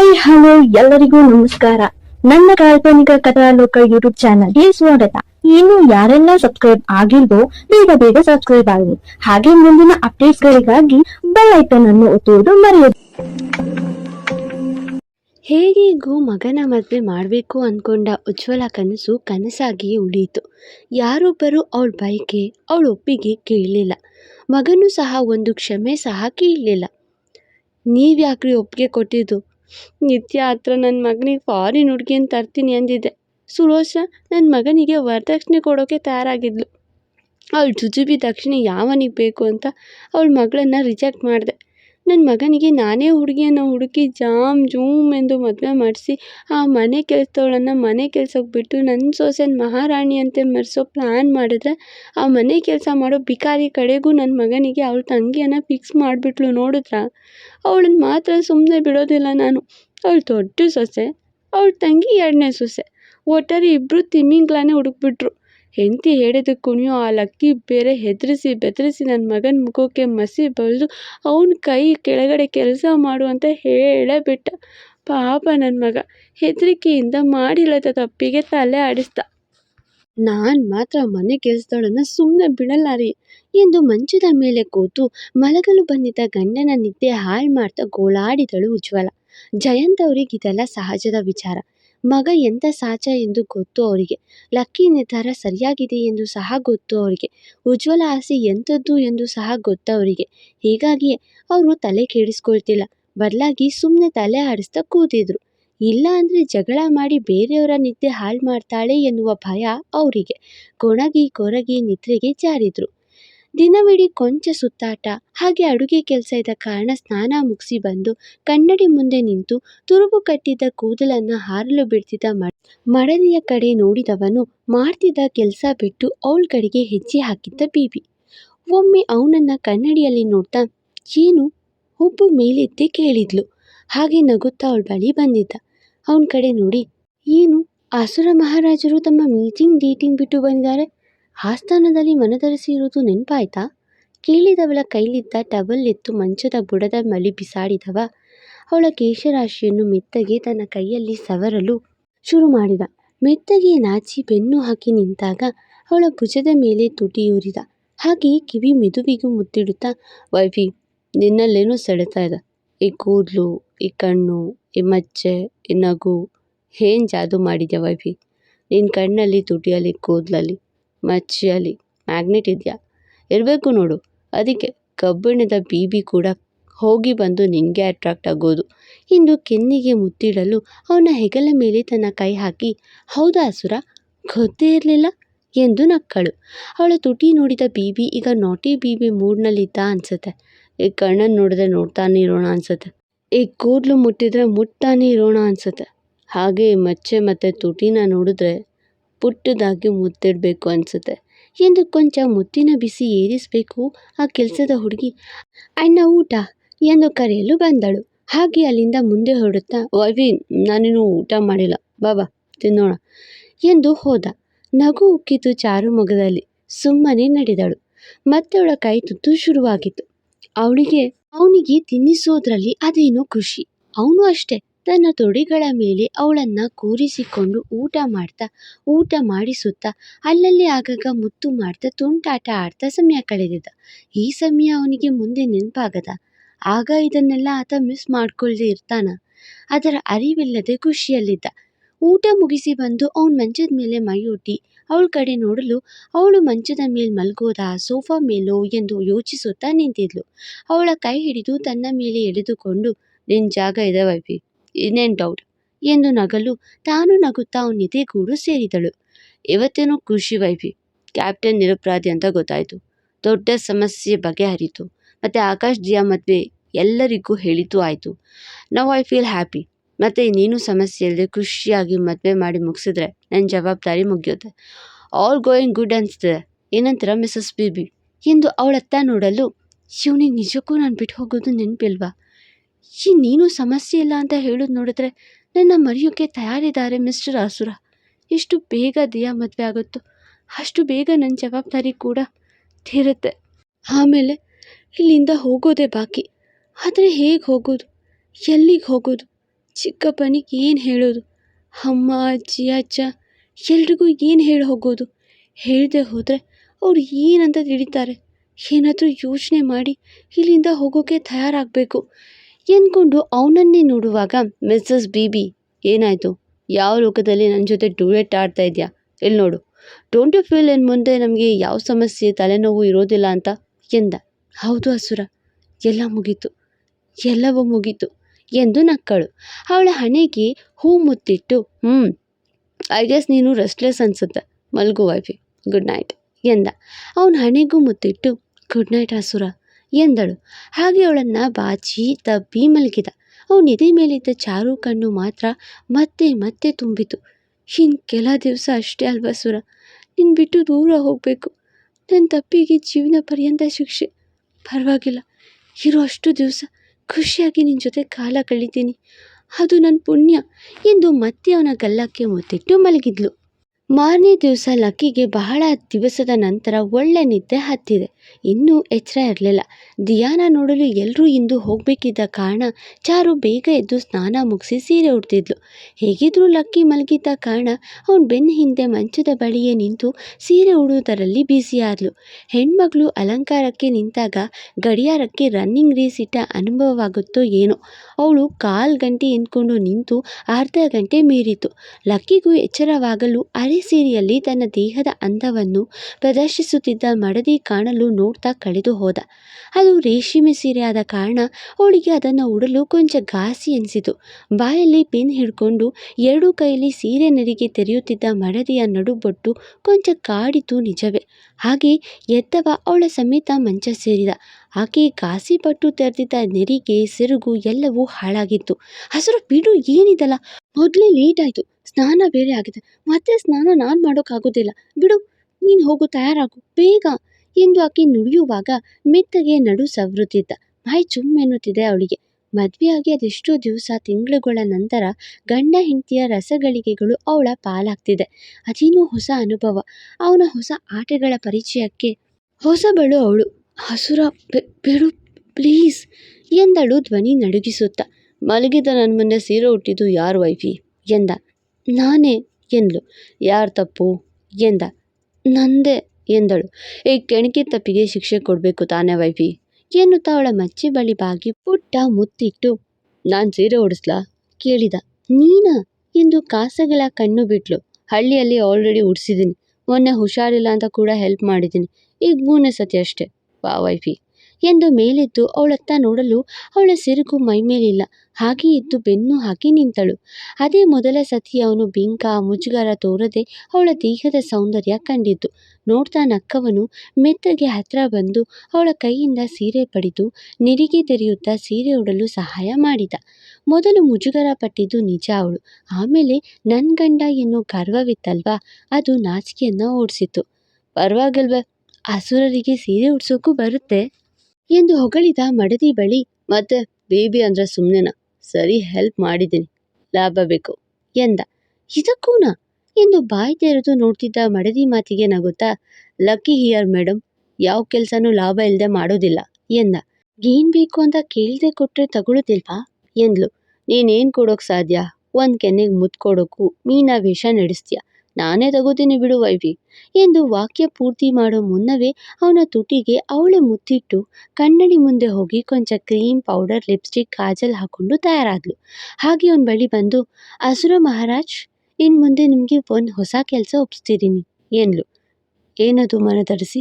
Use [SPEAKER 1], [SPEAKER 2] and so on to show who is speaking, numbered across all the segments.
[SPEAKER 1] Hi hello ಎಲ್ಲರಿಗೂ ನಮಸ್ಕಾರ. ನನ್ನ ಕಾಲ್ಪನಿಕ ಕಥಾಲೋಕ ಯೂಟ್ಯೂಬ್ ಚಾನಲ್ಗೆ ಸ್ವಾಗತ. ಇನ್ನು ಯಾರೆಲ್ಲ ಸಬ್ಸ್ಕ್ರೈಬ್ ಆಗಿಲ್ವೋ, ಬೇಗ ಬೇಗ ಸಬ್ಸ್ಕ್ರೈಬ್ ಆಗಿ ಹಾಗೆ ಮುಂದಿನ ಅಪ್ಡೇಟ್ಸ್ ಗಳಿಗಾಗಿ ಬೆಲ್ ಐಕನ್ ಅನ್ನು ಒತ್ತುವುದು ಮರೆಯದು.
[SPEAKER 2] ಹೇಗೆಗೂ ಮಗನ ಮದುವೆ ಮಾಡಬೇಕು ಅಂದ್ಕೊಂಡ ಉಜ್ವಲ ಕನಸು ಕನಸಾಗಿಯೇ ಉಳಿಯಿತು. ಯಾರೊಬ್ಬರು ಅವಳ ಬಯಕೆ ಅವಳ ಒಪ್ಪಿಗೆ ಕೇಳಲಿಲ್ಲ. ಮಗನೂ ಸಹ ಒಂದು ಕ್ಷಮೆ ಸಹ ಕೇಳಲಿಲ್ಲ. ನೀವ್ಯಾಕ್ರಿ ಒಪ್ಪಿಗೆ ಕೊಟ್ಟಿದ್ದು? ನಿತ್ಯ ಹತ್ರ ನನ್ನ ಮಗನಿಗೆ ಫಾರಿನ್ ಹುಡುಗಿನ ತರ್ತೀನಿ ಅಂದಿದ್ದೆ. ಸುರೋಷ ನನ್ನ ಮಗನಿಗೆ ವರದಕ್ಷಿಣೆ ಕೊಡೋಕೆ ತಯಾರಾಗಿದ್ಲು. ಅವಳು ಜುಜುಬಿ ದಕ್ಷಿಣೆ ಯಾವನಿಗೆ ಬೇಕು ಅಂತ ಅವ್ಳ ಮಗಳನ್ನ ರಿಜೆಕ್ಟ್ ಮಾಡಿದೆ. ನನ್ನ ಮಗನಿಗೆ ನಾನೇ ಹುಡುಗಿಯನ್ನು ಹುಡುಕಿ ಜಾಮ್ ಜೂಮ್ ಎಂದು ಮದುವೆ ಮಾಡಿಸಿ, ಆ ಮನೆ ಕೆಲಸದವಳನ್ನು ಮನೆ ಕೆಲ್ಸಕ್ಕೆ ಬಿಟ್ಟು ನನ್ನ ಸೊಸೆನ ಮಹಾರಾಣಿಯಂತೆ ಮರೆಸೋ ಪ್ಲ್ಯಾನ್ ಮಾಡಿದ್ರೆ, ಆ ಮನೆ ಕೆಲಸ ಮಾಡೋ ಬಿಕಾರಿ ಕಡೆಗೂ ನನ್ನ ಮಗನಿಗೆ ಅವಳ ತಂಗಿಯನ್ನು ಫಿಕ್ಸ್ ಮಾಡಿಬಿಟ್ಲು ನೋಡಿದ್ರಾ? ಅವಳನ್ನ ಮಾತ್ರ ಸುಮ್ಮನೆ ಬಿಡೋದಿಲ್ಲ ನಾನು. ಅವಳು ದೊಡ್ಡ ಸೊಸೆ, ಅವಳ ತಂಗಿ ಎರಡನೇ ಸೊಸೆ. ಒಟ್ಟಾರೆ ಇಬ್ಬರು ತಿಮಿಂಗ್ಲಾನೇ ಹುಡುಕ್ಬಿಟ್ರು. ಹೆಂಡತಿ ಹೇಳಿದ್ದು ಕುಣಿಯೋ ಆ ಲಕ್ಕಿ ಬೇರೆ ಹೆದರಿಸಿ ಬೆದರಿಸಿ ನನ್ನ ಮಗನ ಮುಖಕ್ಕೆ ಮಸಿ ಬಳಿದು ಅವನ ಕೈ ಕೆಳಗಡೆ ಕೆಲಸ ಮಾಡು ಅಂತ ಹೇಳೇ ಬಿಟ್ಟ ಪಾಪ ನನ್ನ ಮಗ. ಹೆದರಿಕೆಯಿಂದ ಮಾಡಿಲ್ಲದ ತಪ್ಪಿಗೆ ತಲೆ ಆಡಿಸ್ದ ನಾನು ಮಾತ್ರ ಮನೆ ಕೆಲಸದೊಳನ್ನು ಸುಮ್ಮನೆ ಬಿಡಲಾರಿ ಎಂದು ಮಂಚದ ಮೇಲೆ ಕೂತು ಮಲಗಲು ಬಂದಿದ್ದ ಗಂಡನ ನಿದ್ದೆ ಹಾಳು ಮಾಡ್ತಾ ಗೋಳಾಡಿದಳು ಉಜ್ವಲ. ಜಯಂತ್ ಅವ್ರಿಗೆ ಇದೆಲ್ಲ ಸಹಜದ ವಿಚಾರ. ಮಗ ಎಂಥ ಸಾಚ ಎಂದು ಗೊತ್ತು ಅವರಿಗೆ. ಲಕ್ಕಿ ನಿರ್ಧಾರ ಸರಿಯಾಗಿದೆ ಎಂದು ಸಹ ಗೊತ್ತು ಅವರಿಗೆ. ಉಜ್ವಲ ಆಸೆ ಎಂಥದ್ದು ಎಂದು ಸಹ ಗೊತ್ತು ಅವರಿಗೆ. ಹೀಗಾಗಿಯೇ ಅವರು ತಲೆ ಕೆಡಿಸ್ಕೊಳ್ತಿಲ್ಲ. ಬದಲಾಗಿ ಸುಮ್ಮನೆ ತಲೆ ಆಡಿಸ್ತಾ ಕೂತಿದ್ರು. ಇಲ್ಲ ಅಂದರೆ ಜಗಳ ಮಾಡಿ ಬೇರೆಯವರ ನಿದ್ದೆ ಹಾಳು ಮಾಡ್ತಾಳೆ ಎನ್ನುವ ಭಯ ಅವರಿಗೆ. ಕೊಣಗಿ ಕೊರಗಿ ನಿದ್ರೆಗೆ ಜಾರಿದ್ರು. ದಿನವಿಡೀ ಕೊಂಚ ಸುತ್ತಾಟ. ಹಾಗೆ ಅಡುಗೆ ಕೆಲಸ ಇದ್ದ ಕಾರಣ ಸ್ನಾನ ಮುಗಿಸಿ ಬಂದು ಕನ್ನಡಿ ಮುಂದೆ ನಿಂತು ತುರುಬು ಕಟ್ಟಿದ್ದ ಕೂದಲನ್ನು ಹಾರಲು ಬಿಡ್ತಿದ್ದ ಮ ಮಡದಿಯ ಕಡೆ ನೋಡಿದವನು ಮಾಡ್ತಿದ್ದ ಕೆಲಸ ಬಿಟ್ಟು ಅವಳ ಕಡೆಗೆ ಹೆಜ್ಜೆ ಹಾಕಿದ್ದ ಬೀಬಿ. ಒಮ್ಮೆ ಅವನನ್ನು ಕನ್ನಡಿಯಲ್ಲಿ ನೋಡ್ತಾ, ಏನು? ಹುಬ್ಬು ಮೇಲೆತ್ತಿ ಕೇಳಿದ್ಲು. ಹಾಗೆ ನಗುತ್ತಾ ಅವಳ ಬಳಿ ಬಂದಿದ್ದ. ಅವನ ಕಡೆ ನೋಡಿ, ಏನು? ಅಸುರ ಮಹಾರಾಜರು ತಮ್ಮ ಮೀಟಿಂಗ್ ಡೇಟಿಂಗ್ ಬಿಟ್ಟು ಬಂದಿದ್ದಾರೆ. ಆಸ್ಥಾನದಲ್ಲಿ ಮನದರಿಸಿ ಇರೋದು ನೆನಪಾಯ್ತಾ? ಕೇಳಿದವಳ ಕೈಲಿದ್ದ ಟವಲ್ ಎತ್ತು ಮಂಚದ ಬುಡದ ಮಲಿ ಬಿಸಾಡಿದವ. ಅವಳ ಕೇಶರಾಶಿಯನ್ನು ಮೆತ್ತಗೆ ತನ್ನ ಕೈಯಲ್ಲಿ ಸವರಲು ಶುರು ಮಾಡಿದ ಮೆತ್ತಗೆ ನಾಚಿ ಬೆನ್ನು ಹಾಕಿ ನಿಂತಾಗ ಅವಳ ಭುಜದ ಮೇಲೆ ತುಟಿಯೂರಿದ ಹಾಗೆ ಕಿವಿ ಮೆದುವಿಗೂ ಮುತ್ತಿಡುತ್ತಾ, ವೈಫಿ, ನಿನ್ನಲ್ಲೇನೋ ಸೆಳೆತಾ ಇದೆ. ಈ ಕೂದಲು, ಈ ಕಣ್ಣು, ಈ ಮಚ್ಚೆ, ಈ ನಗು, ಏನು ಜಾದು ಮಾಡಿದ್ಯಾ ವೈಫಿ? ನಿನ್ನ ಕಣ್ಣಲ್ಲಿ ತುಟಿಯಲ್ಲಿ, ಕೂದಲಲ್ಲಿ. ಮಚ್ಚೆಯಲ್ಲಿ ಮ್ಯಾಗ್ನೆಟ್ ಇದೆಯಾ? ಇರಬೇಕು ನೋಡು. ಅದಕ್ಕೆ ಕಬ್ಬಿಣದ ಬೀಬಿ ಕೂಡ ಹೋಗಿ ಬಂದು ನಿನಗೆ ಅಟ್ರಾಕ್ಟ್ ಆಗೋದು. ಇಂದು ಕೆನ್ನಿಗೆ ಮುತ್ತಿಡಲು ಅವನ ಹೆಗಲ ಮೇಲೆ ತನ್ನ ಕೈ ಹಾಕಿ, ಹೌದಾ ಅಸುರ? ಗೊತ್ತೇ ಇರಲಿಲ್ಲ? ಎಂದು ನಕ್ಕಳು. ಅವಳ ತುಟಿ ನೋಡಿದ ಬೀಬಿ ಈಗ ನಾಟಿ ಬೀಬಿ ಮೂಡ್ನಲ್ಲಿದ್ದ ಅನ್ಸುತ್ತೆ. ಈ ಕಣ್ಣನ್ನು ನೋಡಿದ್ರೆ ನೋಡ್ತಾನೆ ಇರೋಣ ಅನ್ಸುತ್ತೆ. ಈ ಕೂದಲು ಮುಟ್ಟಿದ್ರೆ ಮುಟ್ತಾನೆ ಇರೋಣ ಅನ್ಸುತ್ತೆ. ಹಾಗೆ ಮಚ್ಚೆ ಮತ್ತು ತುಟಿನ ನೋಡಿದ್ರೆ ಪುಟ್ಟದಾಗಿ ಮುತ್ತಿಡಬೇಕು ಅನಿಸುತ್ತೆ. ಎಂದು ಕೊಂಚ ಮುತ್ತಿನ ಬಿಸಿ ಏರಿಸಬೇಕು ಆ ಕೆಲಸದ ಹುಡುಗಿ. ಅಣ್ಣ ಊಟ ಎಂದು ಕರೆಯಲು ಬಂದಳು. ಹಾಗೆ ಅಲ್ಲಿಂದ ಮುಂದೆ ಹೊರಡುತ್ತಾ, ವೈವಿ ನಾನೇನು ಊಟ ಮಾಡಿಲ್ಲ. ಬಾಬಾ ತಿನ್ನೋಣ ಎಂದು ಹೋದ. ನಗು ಉಕ್ಕಿತು ಚಾರು ಮೊಗದಲ್ಲಿ ಸುಮ್ಮನೆ ನಡೆದಳು. ಮತ್ತೆ ಅವಳ ಕೈ ತುತ್ತು ಶುರುವಾಗಿತ್ತು. ಅವಳಿಗೆ, ಅವನಿಗೆ ತಿನ್ನಿಸೋದ್ರಲ್ಲಿ ಅದೇನೋ ಖುಷಿ. ಅವನು ಅಷ್ಟೇ. ತನ್ನ ತೊಡೆಗಳ ಮೇಲೆ ಅವಳನ್ನು ಕೂರಿಸಿಕೊಂಡು ಊಟ ಮಾಡ್ತಾ, ಊಟ ಮಾಡಿಸುತ್ತಾ, ಅಲ್ಲಲ್ಲಿ ಆಗಾಗ ಮುತ್ತು ಮಾಡ್ತಾ ತುಂಟಾಟ ಆಡ್ತಾ ಸಮಯ ಕಳೆದಿದ್ದ. ಈ ಸಮಯ ಅವನಿಗೆ ಮುಂದೆ ನೆನಪಾಗದ. ಆಗ ಇದನ್ನೆಲ್ಲ ಆತ ಮಿಸ್ ಮಾಡ್ಕೊಳ್ಳದೆ ಇರ್ತಾನ. ಅದರ ಅರಿವಿಲ್ಲದೆ ಖುಷಿಯಲ್ಲಿದ್ದ. ಊಟ ಮುಗಿಸಿ ಬಂದು ಅವನ ಮಂಚದ ಮೇಲೆ ಮೈಯೊಡ್ಡಿ, ಅವಳ ಕಡೆ ನೋಡಲು ಅವಳು ಮಂಚದ ಮೇಲೆ ಮಲಗೋದ, ಸೋಫಾ ಮೇಲೋ ಎಂದು ಯೋಚಿಸುತ್ತಾ ನಿಂತಿದ್ಲು. ಅವಳ ಕೈ ಹಿಡಿದು ತನ್ನ ಮೇಲೆ ಎಳೆದುಕೊಂಡು ನಿನ್ನ ಜಾಗ ಇದೆ ಇನ್ನೇನು ಡೌಟ್? ಎಂದು ನಗಲು. ತಾನು ನಗುತ್ತಾ ಅವನ ಎದೆಗೂಡು ಸೇರಿದಳು. ಇವತ್ತೇನೋ ಖುಷಿ ವೈಫಿ. ಕ್ಯಾಪ್ಟನ್ ನಿರಪರಾಧಿ ಅಂತ ಗೊತ್ತಾಯಿತು. ದೊಡ್ಡ ಸಮಸ್ಯೆ ಬಗೆಹರಿತು ಮತ್ತು ಆಕಾಶ್ ಜಿಯಾ ಮದುವೆ ಎಲ್ಲರಿಗೂ ಹೇಳಿತು ಆಯಿತು. Now I feel happy. ಮತ್ತು ನೀನು ಸಮಸ್ಯೆ ಇಲ್ಲದೆ ಖುಷಿಯಾಗಿ ಮದುವೆ ಮಾಡಿ ಮುಗಿಸಿದ್ರೆ ನನ್ನ ಜವಾಬ್ದಾರಿ ಮುಗಿಯುತ್ತೆ ಆಲ್ ಗೋಯಿಂಗ್ ಗುಡ್ ಅನಿಸ್ತದೆ ಏನಂತೀರ ಮಿಸಸ್ ಬಿ ಎಂದು ಅವಳತ್ತ ನೋಡಲು ಶಿವನಿಗೆ ನಿಜಕ್ಕೂ ನಾನು ಬಿಟ್ಟು ಹೋಗೋದು ನೆನಪಿಲ್ವಾ? ನೀನು ಸಮಸ್ಯೆ ಇಲ್ಲ ಅಂತ ಹೇಳೋದು ನೋಡಿದ್ರೆ ನನ್ನ ಮರೆಯೋಕ್ಕೆ ತಯಾರಿದ್ದಾರೆ ಮಿಸ್ಟರ್ ಆಸುರ ಎಷ್ಟು ಬೇಗ ದಿಯಾ ಮದುವೆ ಆಗುತ್ತೋ, ಅಷ್ಟು ಬೇಗ ನನ್ನ ಜವಾಬ್ದಾರಿ ಕೂಡ ತೀರುತ್ತೆ. ಆಮೇಲೆ ಇಲ್ಲಿಂದ ಹೋಗೋದೇ ಬಾಕಿ. ಆದರೆ ಹೇಗೆ ಹೋಗೋದು? ಎಲ್ಲಿಗೆ ಹೋಗೋದು? ಚಿಕ್ಕಪ್ಪನಿಗೆ ಏನು ಹೇಳೋದು? ಅಮ್ಮ, ಅಜ್ಜಿ, ಅಜ್ಜ, ಎಲ್ರಿಗೂ ಏನು ಹೇಳಿ ಹೋಗೋದು? ಹೇಳದೆ ಹೋದರೆ ಅವ್ರು ಏನಂತ ತಿಳಿತಾರೆ? ಏನಾದರೂ ಯೋಚನೆ ಮಾಡಿ ಇಲ್ಲಿಂದ ಹೋಗೋಕ್ಕೆ ತಯಾರಾಗಬೇಕು. ಎಂದ್ಕೊಂಡು ಅವನನ್ನೇ ನೋಡುವಾಗ ಮಿಸ್ಸಸ್ ಬಿ ಬಿ ಏನಾಯಿತು? ಯಾವ ಲೋಕದಲ್ಲಿ ನನ್ನ ಜೊತೆ ಡ್ಯೂಯೆಟ್ ಆಡ್ತಾ ಇದೆಯಾ? ಇಲ್ಲಿ ನೋಡು. ಡೋಂಟ್ ಯು ಫೀಲ್ ಇನ್ ಮುಂದೆ ನಮಗೆ ಯಾವ ಸಮಸ್ಯೆ, ತಲೆನೋವು ಇರೋದಿಲ್ಲ ಅಂತ ಎಂದ. ಹೌದು ಹಸುರ ಎಲ್ಲ ಮುಗೀತು. ಎಲ್ಲವೂ ಮುಗೀತು ಎಂದು ನಕ್ಕಳು. ಅವಳ ಹಣೆಗೆ ಹೂ ಮುತ್ತಿಟ್ಟು ಹ್ಞೂ ಐ ಗೆಸ್ ನೀನು ರೆಸ್ಟ್ಲೆಸ್ ಅನ್ಸುತ್ತೆ. ಮಲ್ಗು ವೈಫಿ ಗುಡ್ ನೈಟ್ ಎಂದ. ಅವನ ಹಣೆಗೂ ಮುತ್ತಿಟ್ಟು ಗುಡ್ ನೈಟ್ ಅಸುರ. ಎಂದಳು. ಹಾಗೆ ಅವಳನ್ನು ಬಾಚಿ ತಬ್ಬಿ ಮಲಗಿದ. ಅವನ ಎದೆ ಮೇಲಿದ್ದ ಚಾರು ಕಣ್ಣು ಮಾತ್ರ ಮತ್ತೆ ಮತ್ತೆ ತುಂಬಿತು. ಇನ್ನು ಕೆಲ ದಿವಸ ಅಷ್ಟೇ ಅಲ್ವಾ ಸುರ? ನಿನ್ನ ಬಿಟ್ಟು ದೂರ ಹೋಗಬೇಕು. ನನ್ನ ತಪ್ಪಿಗೆ ಜೀವನ ಪರ್ಯಂತ ಶಿಕ್ಷೆ. ಪರವಾಗಿಲ್ಲ. ಇರೋ ಅಷ್ಟು ದಿವಸ ಖುಷಿಯಾಗಿ ನಿನ್ನ ಜೊತೆ ಕಾಲ ಕಳಿತೀನಿ. ಅದು ನನ್ನ ಪುಣ್ಯ ಎಂದು ಮತ್ತೆ ಅವನ ಗಲ್ಲಕ್ಕೆ ಮುತ್ತಿಟ್ಟು ಮಲಗಿದ್ಲು. ಮಾರನೇ ದಿವಸ ಲಕ್ಕಿಗೆ ಬಹಳ ದಿವಸದ ನಂತರ ಒಳ್ಳೆ ನಿದ್ದೆ ಹತ್ತಿದೆ. ಇನ್ನೂ ಎಚ್ಚರ ಇರಲಿಲ್ಲ. ಧ್ಯಾನ ನೋಡಲು ಎಲ್ಲರೂ ಇಂದು ಹೋಗಬೇಕಿದ್ದ ಕಾರಣ ಚಾರು ಬೇಗ ಎದ್ದು ಸ್ನಾನ ಮುಗಿಸಿ ಸೀರೆ ಉಡ್ತಿದ್ಲು. ಹೇಗಿದ್ರೂ ಲಕ್ಕಿ ಮಲಗಿದ್ದ ಕಾರಣ ಅವನು ಬೆನ್ನ ಹಿಂದೆ ಮಂಚದ ಬಳಿಯೇ ನಿಂತು ಸೀರೆ ಉಡುವುದರಲ್ಲಿ ಬ್ಯುಸಿಯಾದ್ಲು. ಹೆಣ್ಮಗಳು ಅಲಂಕಾರಕ್ಕೆ ನಿಂತಾಗ ಗಡಿಯಾರಕ್ಕೆ ರನ್ನಿಂಗ್ ರೇಸ್ ಇಟ್ಟ ಅನುಭವವಾಗುತ್ತೋ ಏನೋ. ಅವಳು ಕಾಲು ಗಂಟೆ ಎಂದ್ಕೊಂಡು ನಿಂತು ಅರ್ಧ ಗಂಟೆ ಮೀರಿತು ಲಕ್ಕಿಗೂ ಎಚ್ಚರವಾಗಲು ಅರೆ ಸೀರೆಯಲ್ಲಿ ತನ್ನ ದೇಹದ ಅಂದವನ್ನು ಪ್ರದರ್ಶಿಸುತ್ತಿದ್ದ ಮಡದಿ ಕಾಣಲು ನೋಡ್ತಾ ಕಳೆದು ಹೋದ. ಅದು ರೇಷ್ಮೆ ಸೀರೆ ಆದ ಕಾರಣ ಅವಳಿಗೆ ಅದನ್ನು ಉಡಲು ಕೊಂಚ ಘಾಸಿ ಎನಿಸಿತು. ಬಾಯಲ್ಲಿ ಪಿನ್ ಹಿಡ್ಕೊಂಡು ಎರಡೂ ಕೈಯಲ್ಲಿ ಸೀರೆ ನರಿಗೆ ತೆರೆಯುತ್ತಿದ್ದ ಮಡದಿಯ ನಡುಬೊಟ್ಟು ಕೊಂಚ ಕಾಡಿತು ನಿಜವೇ. ಹಾಗೆ ಎದ್ದವ ಅವಳ ಸಮೇತ ಮಂಚ ಸೇರಿದ. ಆಕೆ ಘಾಸಿ ಪಟ್ಟು ತೆರೆದಿದ್ದ ನೆರಿಗೆ, ಸಿರುಗು ಎಲ್ಲವೂ ಹಾಳಾಗಿತ್ತು. ಹಸಿರು ಬಿಡು ಏನಿದಲ್ಲ, ಮೊದಲೇ ಲೇಟ್ ಆಯಿತು. ಸ್ನಾನ ಬೇರೆ ಆಗಿದೆ. ಮತ್ತೆ ಸ್ನಾನ ನಾನು ಮಾಡೋಕ್ಕಾಗೋದಿಲ್ಲ. ಬಿಡು, ನೀನು ಹೋಗು, ತಯಾರಾಗು, ಬೇಗ ಎಂದು ಆಕೆ ನುಡಿಯುವಾಗ ಮೆತ್ತಗೆ ನಡು ಸವರುತ್ತಿದ್ದ. ಬಾಯಿ ಚುಮ್ಮೆನ್ನುತ್ತಿದೆ ಅವಳಿಗೆ. ಮದುವೆಯಾಗಿ ಅದೆಷ್ಟೋ ದಿವಸ, ತಿಂಗಳುಗಳ ನಂತರ ಗಂಡ ಹೆಂಡತಿಯ ರಸಗಳಿಗೆಗಳು ಅವಳ ಪಾಲಾಗ್ತಿದೆ. ಅದೇನೋ ಹೊಸ ಅನುಭವ. ಅವನ ಹೊಸ ಆಟಗಳ ಪರಿಚಯಕ್ಕೆ ಹೊಸಬಳು ಅವಳು. ಹಸುರ ಬಿಡು, ಪ್ಲೀಸ್, ಎಂದಳು ಧ್ವನಿ ನಡುಗಿಸುತ್ತಾ. ಮಲಗಿದ ನನ್ನ ಮುಂದೆ ಸೀರೆ ಹುಟ್ಟಿದ್ದು ಯಾರು ವೈಫಿ? ಎಂದ. ನಾನೇ ಎಂದ್ಲು. ಯಾರು ತಪ್ಪು? ಎಂದ. ನಂದೆ ಎಂದಳು. ಈ ಕೆಣಕಿ ತಪ್ಪಿಗೆ ಶಿಕ್ಷೆ ಕೊಡಬೇಕು ತಾನೇ ವೈಫಿ. ಎನ್ನುತ್ತಾ ಅವಳ ಮಚ್ಚೆ ಬಳಿ ಬಾಗಿ ಪುಟ್ಟ ಮುತ್ತಿಟ್ಟು, ನಾನು ಸೀರೆ ಉಡಿಸ್ಲಾ? ಕೇಳಿದ. ನೀನಾ? ಎಂದು ಕಾಸಗಳ ಕಣ್ಣು ಬಿಟ್ಲು. ಹಳ್ಳಿಯಲ್ಲಿ ಆಲ್ರೆಡಿ ಉಡಿಸಿದ್ದೀನಿ ಮೊನ್ನೆ ಹುಷಾರಿಲ್ಲ ಅಂತ ಕೂಡ ಹೆಲ್ಪ್ ಮಾಡಿದ್ದೀನಿ ಈಗ ಮೂರನೇ ಸತಿ ಅಷ್ಟೇ. ವಾ ವೈಫಿ. ಎಂದು ಮೇಲೆದ್ದು ಅವಳತ್ತ ನೋಡಲು ಅವಳ ಸಿರುಗು ಮೈಮೇಲಿಲ್ಲ. ಹಾಗೆ ಇದ್ದು ಬೆನ್ನು ಹಾಕಿ ನಿಂತಳು. ಅದೇ ಮೊದಲ ಸತಿ ಅವನು ಬಿಂಕ, ಮುಜುಗರ ತೋರದೆ ಅವಳ ದೇಹದ ಸೌಂದರ್ಯ ಕಂಡಿದ್ದು. ನೋಡ್ತಾ ನಕ್ಕವನು ಮೆತ್ತಗೆ ಹತ್ರ ಬಂದು ಅವಳ ಕೈಯಿಂದ ಸೀರೆ ಪಡೆದು ನಿರಿಗೆ ತೆರೆಯುತ್ತಾ ಸೀರೆ ಉಡಲು ಸಹಾಯ ಮಾಡಿದ. ಮೊದಲು ಮುಜುಗರ ಪಟ್ಟಿದ್ದು ನಿಜ ಅವಳು. ಆಮೇಲೆ ನನ್ನ ಗಂಡ ಎನ್ನೋ ಗರ್ವವಿತ್ತಲ್ವಾ? ಅದು ನಾಚಿಕೆಯನ್ನ ಓಡಿಸಿತು ಪರವಾಗಿಲ್ವ, ಅಸುರರಿಗೆ ಸೀರೆ ಉಡ್ಸೋಕ್ಕೂ ಬರುತ್ತೆ. ಎಂದು ಹೊಗಳಿದ ಮಡದಿ ಬಳಿ, ಮತ್ತೆ, ಬೇಬಿ ಅಂದ್ರೆ ಸುಮ್ಮನೆನಾ ಸರಿ ಹೆಲ್ಪ್ ಮಾಡಿದ್ದೀನಿ. ಲಾಭ ಬೇಕು ಎಂದ. ಇದಕ್ಕೂನಾ? ಎಂದು ಬಾಯಿ ತೆರೆದು ನೋಡ್ತಿದ್ದ ಮಡದಿ ಮಾತಿಗೆ ನಗುತ್ತಾ ಲಕ್ಕಿ ಹಿಯರ್ ಮೇಡಮ್ ಯಾವ ಕೆಲಸನೂ ಲಾಭ ಇಲ್ಲದೆ ಮಾಡೋದಿಲ್ಲ ಎಂದ. ಏನ್ ಬೇಕು ಅಂತ ಕೇಳದೆ ಕೊಟ್ರೆ ತಗೊಳ್ಳೋದಿಲ್ವಾ ಎಂದ್ಲು. ನೀನೇನ್ ಕೊಡೋಕ್ ಸಾಧ್ಯ? ಒಂದ್ ಕೆನ್ನೆಗೆ ಕೊಡೋಕು ಮೀನಾ ವೇಷ ನಡೆಸ್ತೀಯ? ನಾನೇ ತಗೋತೀನಿ ಬಿಡು ವೈಫಿ ಎಂದು ವಾಕ್ಯ ಪೂರ್ತಿ ಮಾಡೋ ಮುನ್ನವೇ ಅವನ ತುಟಿಗೆ ಅವಳೆ ಮುತ್ತಿಟ್ಟು ಕನ್ನಡಿ ಮುಂದೆ ಹೋಗಿ ಕೊಂಚ ಕ್ರೀಮ್ ಪೌಡರ್, ಲಿಪ್ಸ್ಟಿಕ್, ಕಾಜಲ್ ಹಾಕೊಂಡು ತಯಾರಾದ್ಲು. ಹಾಗೆ ಅವನ ಬಳಿ ಬಂದು, ಅಸುರ ಮಹಾರಾಜ್ ಇನ್ನು ಮುಂದೆ ನಿಮಗೆ ಒಂದು ಹೊಸ ಕೆಲಸ ಒಪ್ಪಿಸ್ತಿದ್ದೀನಿ ಏನ್ಲು ಏನದು ಮನದರಿಸಿ?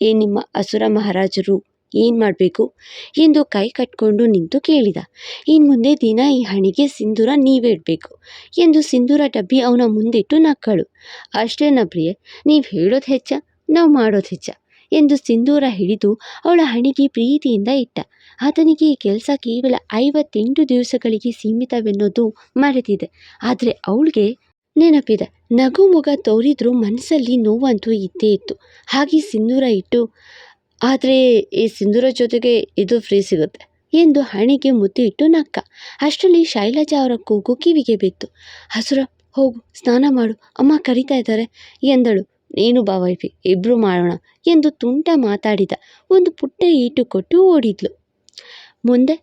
[SPEAKER 2] ಏ ನಿಮ್ಮ ಅಸುರ ಮಹಾರಾಜರು ಏನು ಮಾಡಬೇಕು? ಎಂದು ಕೈ ಕಟ್ಕೊಂಡು ನಿಂತು ಕೇಳಿದ. ಇನ್ನು ಮುಂದೆ ದಿನ ಈ ಹಣಿಗೆ ಸಿಂಧೂರ ನೀವೇ ಇಡಬೇಕು ಎಂದು ಸಿಂಧೂರ ಡಬ್ಬಿ ಅವನ ಮುಂದಿಟ್ಟು ನಕ್ಕಳು. ಅಷ್ಟೇನ ಪ್ರಿಯೆ ನೀವು ಹೇಳೋದು ಹೆಚ್ಚ, ನಾವು ಮಾಡೋದು ಹೆಚ್ಚ ಎಂದು ಸಿಂಧೂರ ಹಿಡಿದು ಅವಳ ಹಣಿಗೆ ಪ್ರೀತಿಯಿಂದ ಇಟ್ಟ. ಆತನಿಗೆ ಈ ಕೆಲಸ ಕೇವಲ ಐವತ್ತೆಂಟು ದಿವಸಗಳಿಗೆ ಸೀಮಿತವೆನ್ನೋದು ಮರೆತಿದೆ. ಆದರೆ ಅವಳಿಗೆ ನೆನಪಿದೆ. ನಗು ಮುಗ ತೋರಿದ್ರೂ ಮನಸ್ಸಲ್ಲಿ ನೋವಂತೂ ಇದ್ದೇ ಇತ್ತು. ಹಾಗೆ ಸಿಂಧೂರ ಇಟ್ಟು ಆದರೆ ಈ ಸಿಂಧೂರ ಜೊತೆಗೆ ಇದು ಫ್ರೀ ಸಿಗುತ್ತೆ. ಎಂದು ಹಣೆಗೆ ಮುದ್ದು ಇಟ್ಟು ನಕ್ಕ. ಅಷ್ಟರಲ್ಲಿ ಶೈಲಜಾ ಅವರ ಕೂಗು ಕಿವಿಗೆ ಬಿತ್ತು. ಹಸುರ, ಹೋಗು, ಸ್ನಾನ ಮಾಡು. ಅಮ್ಮ ಕರಿತಾ ಇದ್ದಾರೆ. ಎಂದಳು. ನೀನು ಬಾ ವೈಫಿ ಇಬ್ಬರು ಮಾಡೋಣ ಎಂದು ತುಂಟ ಮಾತಾಡಿದ. ಒಂದು ಪುಟ್ಟ ಈಟು ಕೊಟ್ಟು ಓಡಿದ್ಲು. ಮುಂದೆ,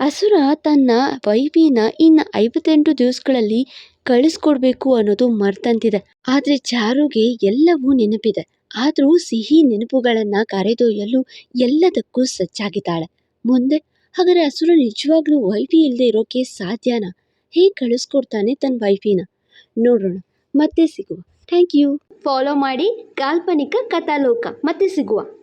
[SPEAKER 2] ಹಸುರ ತನ್ನ ವೈಫಿನ ಇನ್ನು ಐವತ್ತೆಂಟು ದಿವಸಗಳಲ್ಲಿ ಕಳಿಸ್ಕೊಡ್ಬೇಕು ಅನ್ನೋದು ಮರ್ತಂತಿದೆ. ಆದರೆ ಚಾರುಗೆ ಎಲ್ಲವೂ ನೆನಪಿದೆ. ಆದರೂ ಸಿಹಿ ನೆನಪುಗಳನ್ನು ಕರೆದೊಯ್ಯಲು ಎಲ್ಲದಕ್ಕೂ ಸಜ್ಜಾಗಿದ್ದಾಳೆ. ಮುಂದೆ, ಹಾಗಾದರೆ ಹಸುರು ನಿಜವಾಗ್ಲೂ ವೈಫಿ ಇಲ್ಲದೆ ಇರೋಕೆ ಸಾಧ್ಯನಾ? ಹೇಗೆ ಕಳಿಸ್ಕೊಡ್ತಾನೆ ತನ್ನ ವೈಫಿನ? ನೋಡೋಣ. ಮತ್ತೆ ಸಿಗುವ. Thank you. ಫಾಲೋ ಮಾಡಿ ಕಾಲ್ಪನಿಕ ಕಥಾಲೋಕ. ಮತ್ತೆ ಸಿಗುವ.